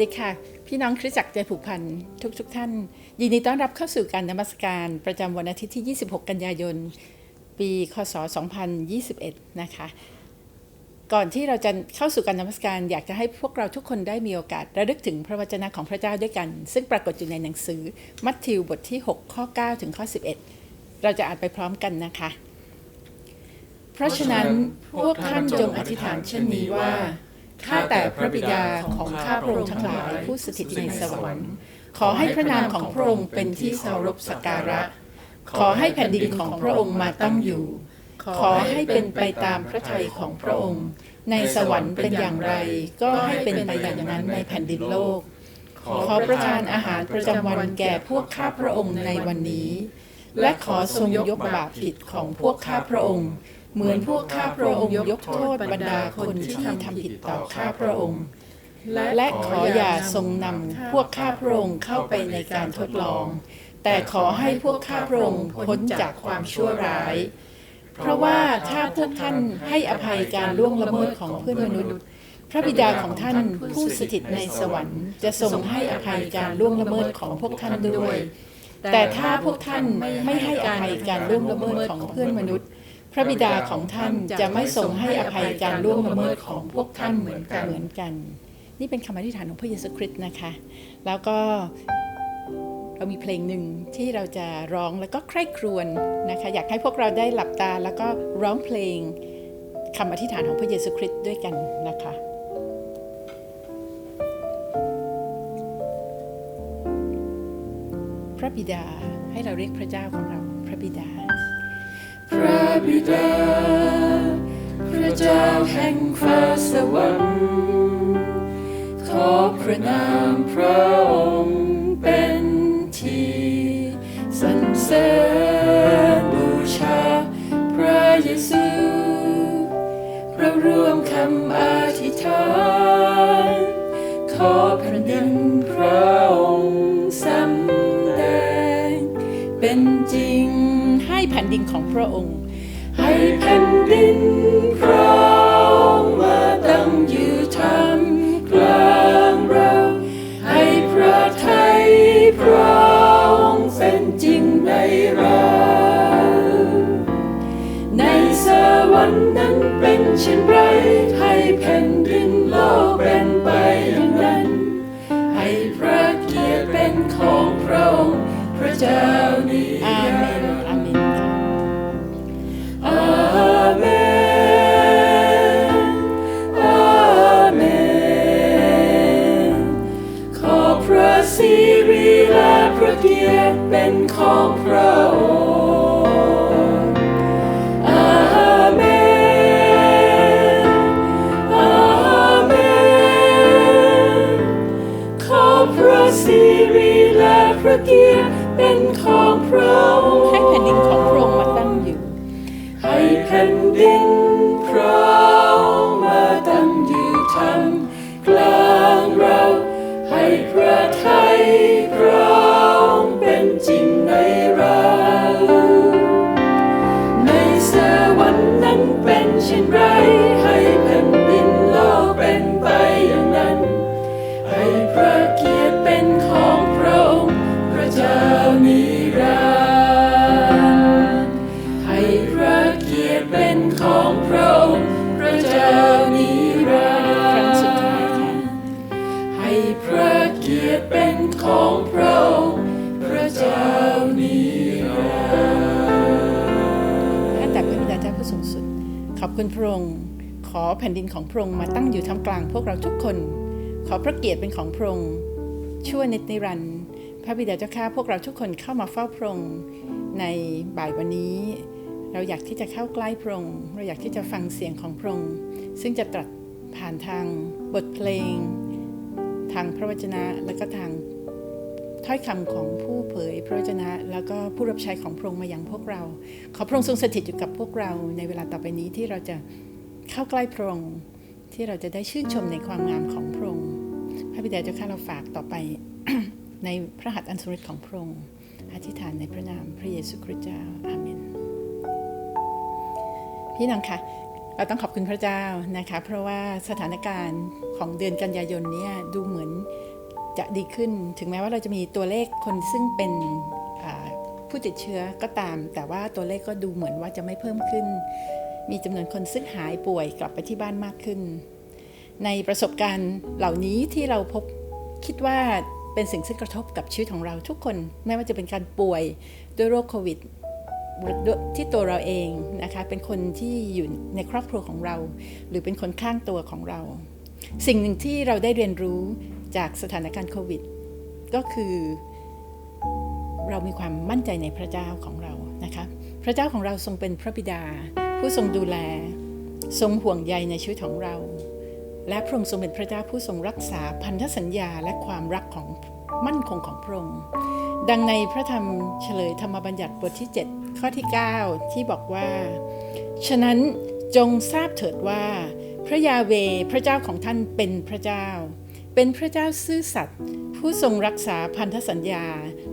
ดีค่ะ พี่น้องคริสจักรใจผูกพันทุกทุกท่าน ยินดีต้อนรับเข้าสู่การนมัสการ ประจำวันอาทิตย์ที่ 26 กันยายน ปีคศ 2021 นะคะ ก่อนที่เราจะเข้าสู่การนมัสการ อยากจะให้พวกเราทุกคนได้มีโอกาสระลึกถึงพระวจนะของพระเจ้าด้วยกัน ซึ่งปรากฏอยู่ในหนังสือ มัทธิวบทที่ 6 ข้อ 9 ถึงข้อ 11 เราจะอ่านไปพร้อมกันนะคะ เพราะฉะนั้นพวกท่านจงอธิษฐานเช่นนี้ว่า ข้าแต่พระบิดาของข้าพระองค์ทั้งหลายผู้สถิตในสวรรค์ ขอให้พระนามของพระองค์เป็นที่เคารพสักการะ ขอให้แผ่นดินของพระองค์มาตั้งอยู่ ขอให้เป็นไปตามพระทัยของพระองค์ ในสวรรค์เป็นอย่างไร ก็ให้เป็นไปอย่างนั้นในแผ่นดินโลก ขอประทานอาหารประจำวันแก่พวกข้าพระองค์ในวันนี้ และขอทรงยกบาปผิดของพวกข้าพระองค์ เหมือนพวกข้าพระองค์ยกโทษบรรดาคนที่ทำผิดต่อข้าพระองค์ และขออย่าทรงนำพวกข้าพระองค์เข้าไปในการทดลอง แต่ขอให้พวกข้าพระองค์พ้นจากความชั่วร้าย เพราะว่าถ้าพวกท่านให้อภัยการล่วงละเมิดของเพื่อนมนุษย์ พระบิดาของท่านผู้สถิตในสวรรค์ จะทรงให้อภัยการล่วงละเมิดของพวกท่านด้วย แต่ถ้าพวกท่านไม่ให้อภัยการล่วงละเมิดของเพื่อนมนุษย์ พระบิดาของท่านจะไม่ทรงให้อภัยการล่วงละเมิดของพวกท่านเหมือนกันเหมือนกัน นี่เป็นคำอธิษฐานของพระเยซูคริสต์นะคะ แล้วก็เรามีเพลงหนึ่งที่เราจะร้องแล้วก็ใคร่ครวญนะคะ อยากให้พวกเราได้หลับตาแล้วก็ร้องเพลงคำอธิษฐานของพระเยซูคริสต์ด้วยกันนะคะพระบิดาให้เราเรียกพระเจ้าของเราพระบิดา พระบิดา พระเจ้าแห่งฟ้าสวรรค์ขอพระนามพระองค์เป็นที่สรรเสริญบูชา พระเยซูเราร่วมคำอธิษฐาน ขอแผ่นดินพระองค์สำ ดินของพระองค์ ให้แผ่นดินพระองค์มาตั้งอยู่ทำกลางเราให้พระทัยพระองค์เป็นจริงในเราในสวรรค์นั้นเป็นเช่นไรให้แผ่นดินโลกเป็นไปอย่างนั้น ให้พระเกียรติเป็นของพระองค์พระเจ้านิ ของพระอง คุณพระองค์ขอแผ่นดินของพระองค์มาตั้งอยู่ท่ามกลางพวกเราทุกคน ขอพระเกียรติเป็นของพระองค์ชั่วนิจนิรันดร์พระบิดาเจ้าข้าพวกเราทุกคนเข้ามาเฝ้าพระองค์ในบ่ายวันนี้ เราอยากที่จะเข้าใกล้พระองค์เราอยากที่จะฟังเสียงของพระองค์ซึ่งจะตรัสผ่านทางบทเพลง ทางพระวจนะและก็ทาง ถ้อยคำของผู้เผยพระวจนะ แล้วก็ผู้รับใช้ของพระองค์มาอย่างพวกเรา ขอพระองค์ทรงสถิตอยู่กับพวกเราในเวลาต่อไปนี้ที่เราจะเข้าใกล้พระองค์ที่เราจะได้ชื่นชมในความงามของพระองค์ พระบิดาเจ้าข้าเราฝากต่อไปในพระหัตถ์อันสุริของพระองค์ อธิษฐานในพระนามพระเยซูคริสต์เจ้า อาเมน พี่น้องคะเราต้องขอบคุณพระเจ้านะคะ เพราะว่าสถานการณ์ของเดือนกันยายนนี้ดูเหมือน จะดีขึ้น ถึงแม้ว่าเราจะมีตัวเลขคนซึ่งเป็นผู้ติดเชื้อก็ตาม แต่ว่าตัวเลขก็ดูเหมือนว่าจะไม่เพิ่มขึ้น มีจำนวนคนซึ่งหายป่วยกลับไปที่บ้านมากขึ้น ในประสบการณ์เหล่านี้ที่เราพบคิดว่าเป็นสิ่งซึ่งกระทบกับชีวิตของเราทุกคน ไม่ว่าจะเป็นการป่วยด้วยโรคโควิดที่ตัวเราเองนะคะเป็นคนที่อยู่ในครอบครัวของเรา หรือเป็นคนข้างตัวของเรา สิ่งหนึ่งที่เราได้เรียนรู้ จากสถานการณ์โควิด ก็คือเรามีความมั่นใจในพระเจ้าของเรานะคะพระเจ้าของเราทรงเป็นพระบิดา ผู้ทรงดูแล ทรงห่วงใยในชีวิตของเรา และพระองค์ทรงเป็นพระเจ้าผู้ทรงรักษาพันธสัญญาและความรักของมั่นคงของพระองค์ดังในพระธรรมเฉลยธรรมบัญญัติบทที่ 7 ข้อที่ 9 ที่บอกว่า ฉะนั้นจงทราบเถิดว่า พระยาเว พระเจ้าของท่านเป็นพระเจ้า เป็นพระเจ้าซื่อสัตย์ผู้ทรงรักษาพันธสัญญา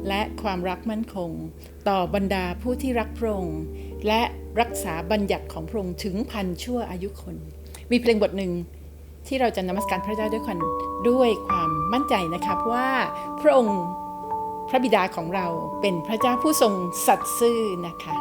และความรักมั่นคง ต่อบรรดาผู้ที่รักพระองค์และรักษาบัญญัติของพระองค์ถึงพันชั่วอายุคน มีเพลงบทหนึ่งที่เราจะนมัสการพระเจ้าด้วยความด้วยความมั่นใจนะครับว่าพระองค์พระบิดาของเราเป็นพระเจ้าผู้ทรงสัตย์ซื่อนะคะ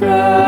คื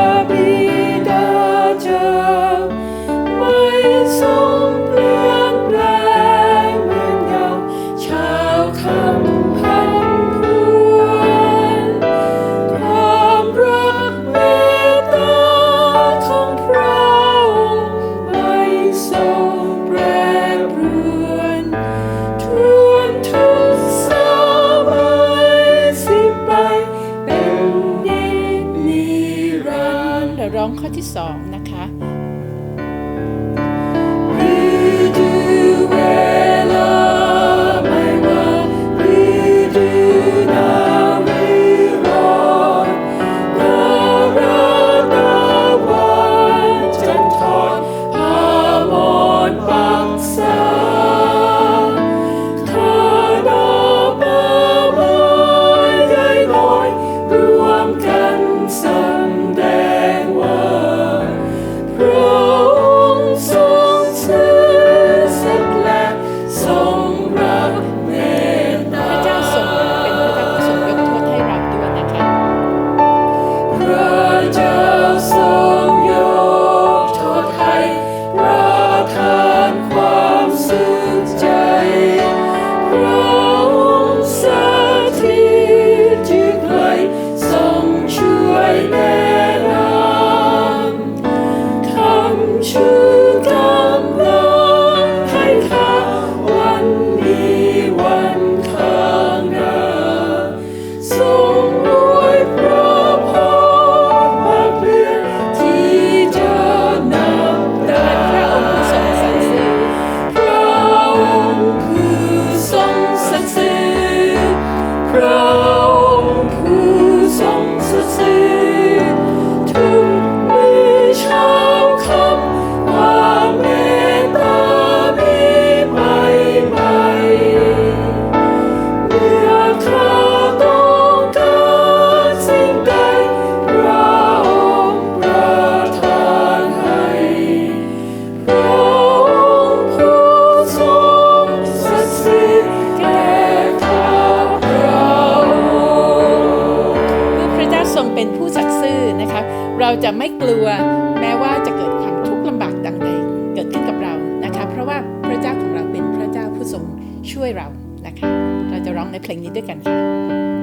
ราะว่าพระเจ้าของเราเป็นพระเจ้าผู้ทรงช่วยเรานะคะ เราจะร้องในเพลงนี้ด้วยกันค่ะ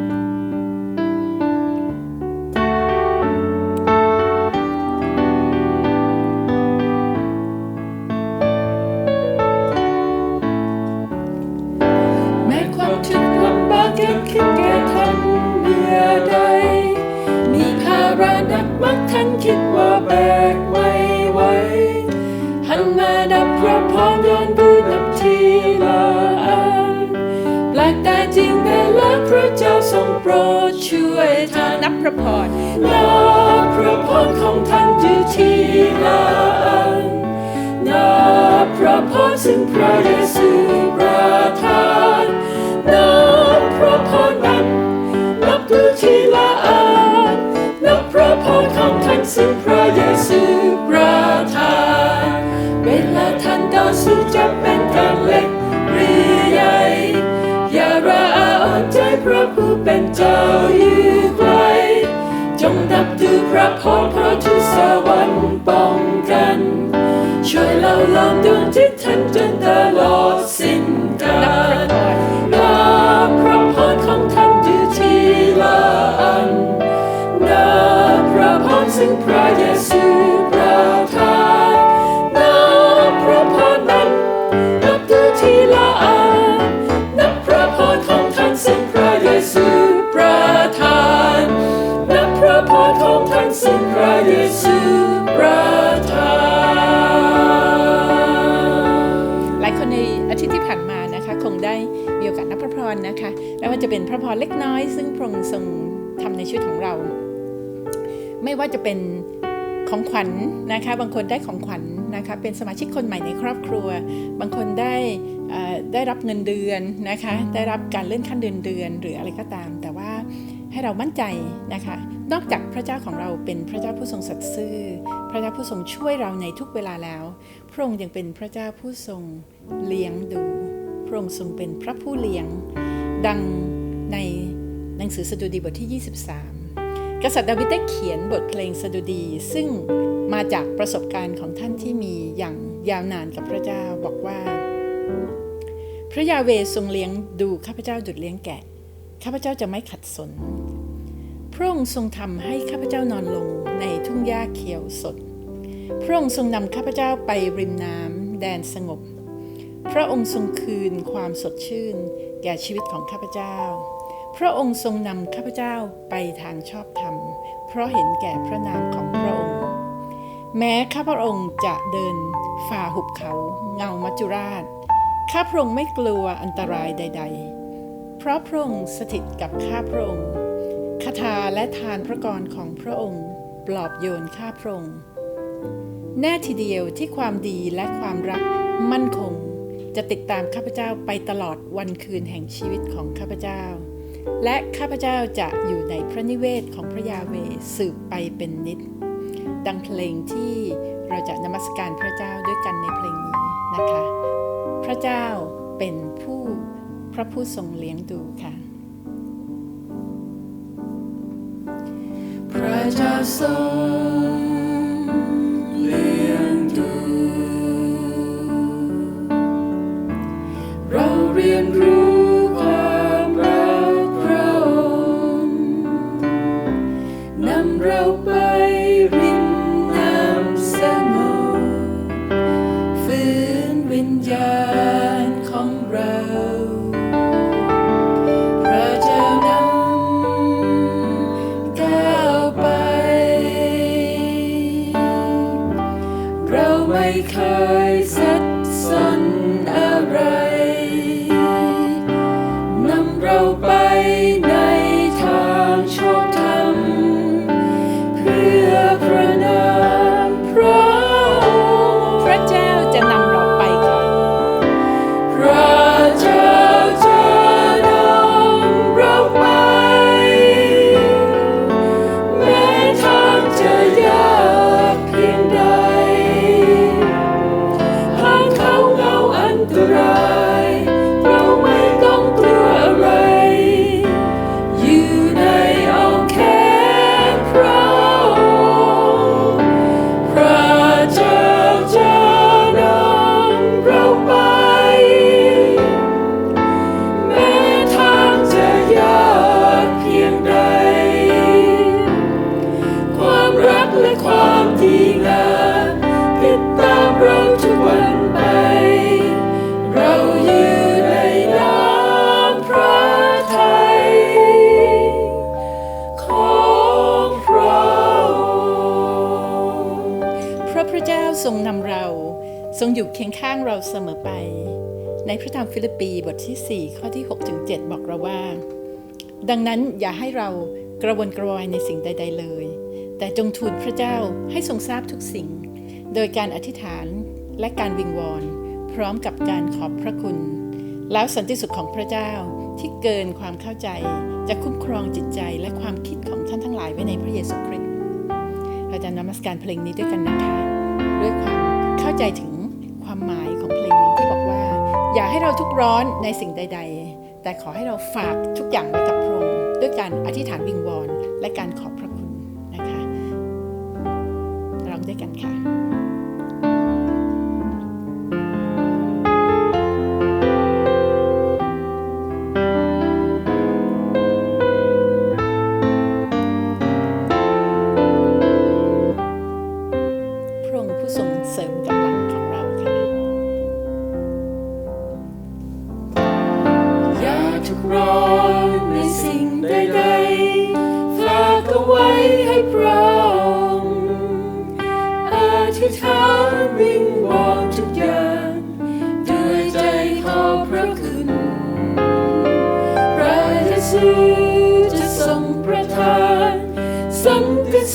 ทรงโปรดช่วยท่านนับพระพรนับพระพรของท่านอยู่ที่ละอันนับพระพรซึ่งพระเยซูประทานนับพระพรนั้นนับดูทีละอันนับพระพรของท่านซึ่งพระเยซูประทานเวลาท่านต่อสู้จะเป็น ผู้เป็นเจ้าอยู่ไกลจงนับดูพระพรพระทุสวรรค์ป้องกัน ช่วยเราลองดวงที่ท่านจนตลอดสิ้น หลายคนในอาทิตย์ที่ผ่านมานะคะ คงได้มีโอกาสนับพระพรนะคะไม่ว่าจะเป็นพระพรเล็กน้อย ซึ่งพระองค์ทรงทำในชีวิตของเรา ไม่ว่าจะเป็นของขวัญนะคะ บางคนได้ของขวัญนะคะ เป็นสมาชิกคนใหม่ในครอบครัว บางคนได้อ่อได้รับเงินเดือนนะคะ ได้รับการเลื่อนขั้นเดือนเดือนหรืออะไรก็ตาม แต่ว่าให้เรามั่นใจนะคะ นอกจากพระเจ้าของเราเป็นพระเจ้าผู้ทรงสัตย์ซื่อ พระเจ้าผู้ทรงช่วยเราในทุกเวลาแล้ว พระองค์ยังเป็นพระเจ้าผู้ทรงเลี้ยงดู พระองค์ทรงเป็นพระผู้เลี้ยง ดังในหนังสือสดุดีบทที่ 23 กษัตริย์ดาวิดได้เขียนบทเพลงสดุดี ซึ่งมาจากประสบการณ์ของท่านที่มีอย่างยาวนานกับพระเจ้าบอกว่า พระยาเวทรงเลี้ยงดูข้าพเจ้าดุดเลี้ยงแกะ ข้าพเจ้าจะไม่ขัดสน พระองค์ทรงทำให้ข้าพเจ้านอนลงในทุ่งหญ้าเขียวสด พระองค์ทรงนำข้าพเจ้าไปริมน้ำแดนสงบ พระองค์ทรงคืนความสดชื่น แก่ชีวิตของข้าพเจ้า พระองค์ทรงนำข้าพเจ้าไปทางชอบธรรม เพราะเห็นแก่พระนามของพระองค์ แม้ข้าพระองค์จะเดินฝ่าหุบเขาเงามัจจุราช ข้าพระองค์ไม่กลัวอันตรายใด ๆ เพราะพระองค์สถิตกับข้าพระองค์ คาถาและทานพระกรของพระองค์ ปลอบโยนข้าพระองค์แน่ทีเดียวที่ความดีและความรักมั่นคง จะติดตามข้าพเจ้าไปตลอดวันคืนแห่งชีวิตของข้าพเจ้า และข้าพเจ้าจะอยู่ในพระนิเวศของพระยาเวสืบไปเป็นนิด ดังเพลงที่เราจะนมัสการพระเจ้าด้วยกันในเพลงนี้นะคะ พระเจ้าเป็นผู้พระผู้ทรงเลี้ยงดูค่ะ พระเจ้าทรงเลี้ยงดูเราเรียนรู้ ทรงอยู่เคียงข้างเราเสมอไป ในพระธรรมฟิลิปปีบทที่ 4 ข้อที่6ถึง7บอกเราว่า ดังนั้นอย่าให้เรากระวนกระวายในสิ่งใด ๆ เลย แต่จงทูลพระเจ้าให้ทรงทราบทุกสิ่ง โดยการอธิษฐานและการวิงวอน พร้อมกับการขอบพระคุณ แล้วสันติสุขของพระเจ้าที่เกินความเข้าใจจะคุ้มครองจิตใจและความคิดของท่านทั้งหลายไว้ในพระเยซูคริสต์เราจะนมัสการเพลงนี้ด้วยกันนะคะ ด้วยความเข้าใจถึง ความหมายของเพลงนี้ที่บอกว่า อย่าให้เราทุกข์ร้อนในสิ่งใด ๆ แต่ขอให้เราฝากทุกอย่างไว้กับพระองค์ด้วยการอธิษฐานวิงวอนและการขอบพระ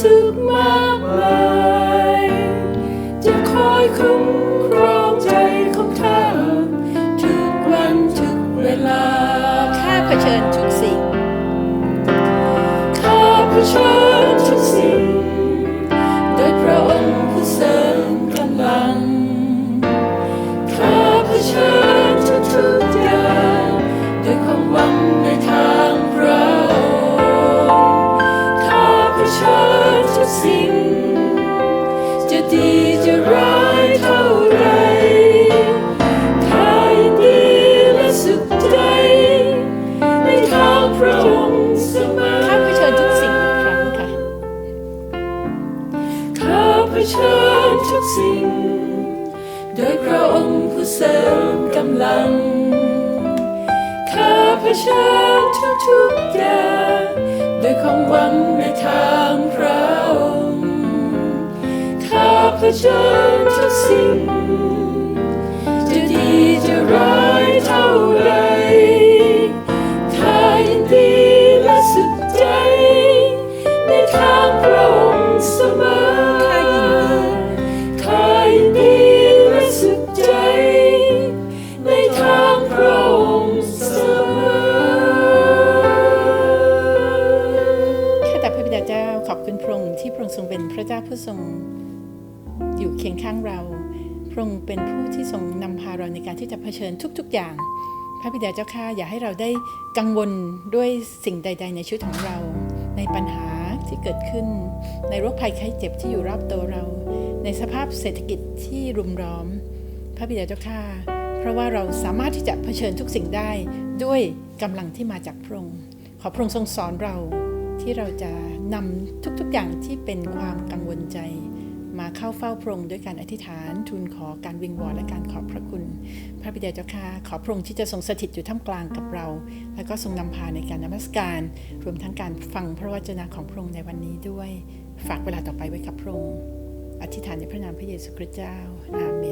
สุขมากมายจะคอยคุ้มครองใจของท่านทุกวันทุกเวลาข้าเผชิญทุกสิ่งข้าเผชิญ เผชิญทุกสิ่ง โดยพระองค์ผู้เสริมกำลัง ข้าเผชิญทุกทุกอย่างโดยความหวังในทางพระองค์ ข้าเผชิญทุกสิ่ง จะดีจะร้ายเท่าไร พระองค์เป็นผู้ที่ทรงนำพาเราในการที่จะเผชิญทุก ๆ อย่าง พระบิดาเจ้าข้าอย่าให้เราได้กังวลด้วยสิ่งใด ๆ ในชีวิตของเรา ในปัญหาที่เกิดขึ้น ในโรคภัยไข้เจ็บที่อยู่รอบตัวเรา ในสภาพเศรษฐกิจที่รุมล้อม พระบิดาเจ้าข้าเพราะว่าเราสามารถที่จะเผชิญทุกสิ่งได้ด้วยกำลังที่มาจากพระองค์ขอพระองค์ทรงสอนเราที่เราจะนำทุกๆอย่างที่เป็นความกังวลใจ มาเข้าเฝ้าพระองค์ด้วยการอธิษฐานทูลขอการวิงวอนและการขอบพระคุณ พระบิดาเจ้าค่ะขอพระองค์ที่จะทรงสถิตอยู่ท่ามกลางกับเรา และก็ทรงนำพาในการนมัสการ รวมทั้งการฟังพระวจนะของพระองค์ในวันนี้ด้วย ฝากเวลาต่อไปไว้กับพระองค์อธิษฐานในพระนามพระเยซูคริสต์เจ้าอาเมน